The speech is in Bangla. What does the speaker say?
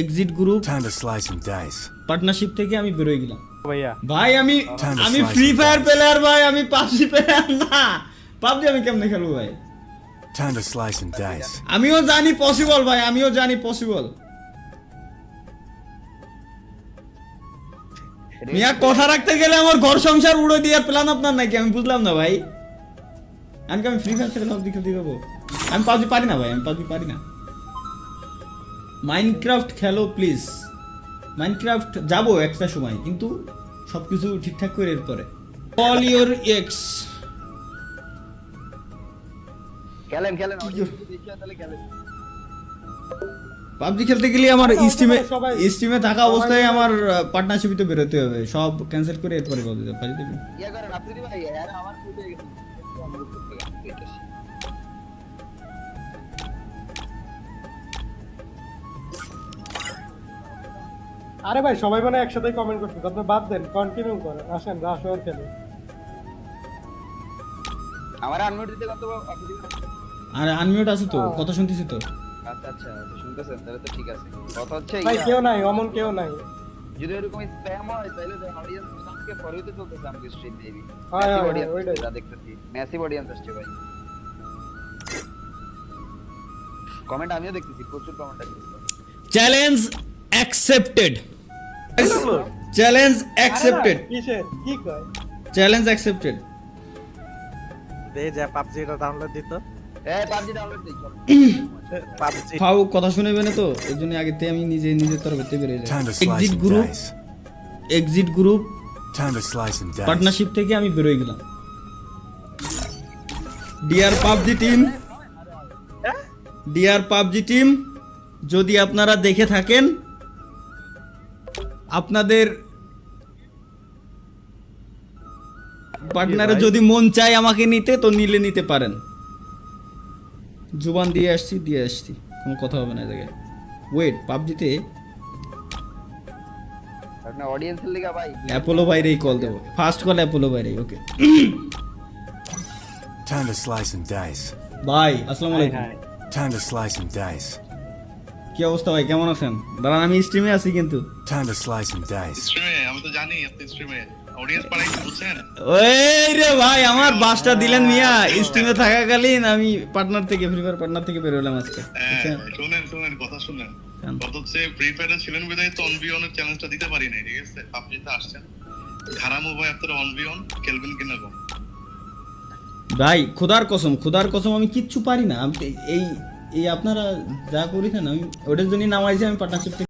Exit group. পার্টনারশিপ থেকে আমি বেরোয় গেলাম। ভাইয়া। ভাই আমি আমি ফ্রি ফায়ার প্লেয়ার ভাই আমি পাবজি প্লেয়ার না। পাবজি আমি কেমনে খেলব ভাই? Time to slice some dice. আমিও জানি পসিবল ভাই আমিও জানি পসিবল মিয়া কথা রাখতে গেলে আমার ঘর সংসার উড়ে দেওয়ার প্ল্যান আপনার নাকি? আমি বুঝলাম না ভাই। আমি কি আমি ফ্রি ফায়ার ছেড়ে পাবজি খেলতে যাব? আমি পাবজি পারি না ভাই আমি পাবজি পারি না। মাইনক্রাফট খেলো প্লিজ মাইনক্রাফট যাব একটা সময় কিন্তু সবকিছু ঠিকঠাক করে এরপরে অল ইওর এক্স খেলেন খেলেন পাবজি খেলতে গেলে আমার স্টিমে স্টিমে থাকা অবস্থায় আমার পার্টনারশিপে তো বেরোতে হবে। সব ক্যান্সেল করে এরপরে পাবজি পাবজি দেবে ইয়া করেন আপনি ভাই আমার আরে ভাই সবাই মানে একসাথে কমেন্ট করছে। আপনি বাদ দেন কন্টিনিউ করেন। আসেন রাশ ওর খেলে। আমার আনমিউট দিতে কত আপনি দিবেন? আনমিউট আছে তো। হ্যাঁ। কথা শুনতেছি তো। আচ্ছা আচ্ছা শুনতেছেন তাহলে তো ঠিক আছে। কথা হচ্ছে ভাই কেউ নাই অমন কেউ নাই। যদি এরকম স্প্যাম হয় তাহলে অডিয়েন্স চলতেছে আমাকে স্ট্রিম মেবি হ্যাঁ, হ্যাঁ, অডিয়েন্স যা দেখতেছি। ম্যাসিভ অডিয়েন্স আসছে ভাই। কমেন্ট আমিও দেখতেছি প্রচুর কমেন্ট আসছে। চ্যালেঞ্জ অ্যাকসেপ্টেড চ্যালেঞ্জ অ্যাকসেপ্টেড কি কয়? চ্যালেঞ্জ অ্যাকসেপ্টেড দে যা পাবজিটা ডাউনলোড দিত। এই পাবজি ডাউনলোড দেই চল। পাবজি। ফাউ কথা শুনেবে না তো? এর জন্য আগে থেকে আমি নিজে নিজের তরফ থেকে বেরিয়ে যাই। Exit group exit group. Partnership থেকে আমি বেরোয় গেলাম। Dear PUBG team dear PUBG team যদি আপনারা দেখে থাকেন আপনাদের পার্টনারে যদি মন চায় আমাকে নিতে তো নিলে নিতে পারেন। জুবান দিয়ে আসছি দিয়ে আসছি। কোনো কথা হবে না জায়গায়। ওয়েট পাবজিতে আপনার অডিয়েন্সের লিগা ভাই। অ্যাপোলো বাইরেই কল দেবো। ফার্স্ট কল অ্যাপোলো বাইরেই ওকে Time to slice some dice. ভাই আসসালামু আলাইকুম। Time to slice some dice. কি অবস্থা ভাই? কেমন আছেন? দাঁড়ান আমি স্ট্রিমে আছি কিন্তু। To slice some dice. স্ট্রিমে আমি তো জানি আপনি স্ট্রিমে অডিয়েন্স বানাইতে বুঝছেন? ওই রে ভাই আমার বাসটা দিলেন মিয়া। স্ট্রিমে থাকাকালীন আমি পার্টনার থেকে ফ্রি ফায়ার পার্টনার থেকে বেরোলাম আজকে হ্যাঁ শুনেন শুনেন কথা শুনেন। কেন? হচ্ছে ফ্রি ফায়ারে ছিলেন বিদায় তো অনবিয়নের চ্যালেঞ্জটা দিতে পারি নাই ঠিক আছে? পাবজিতে আসছেন। খারাপ ভাই আপনারা অনবিয়ন খেলবেন কিনা ভাই খোদার কসম খোদার কসম আমি কিচ্ছু পারি না। এই এই আপনারা যা করেছেন আমি ওটার জন্যই নামাইছি আমি পার্টনারশিপ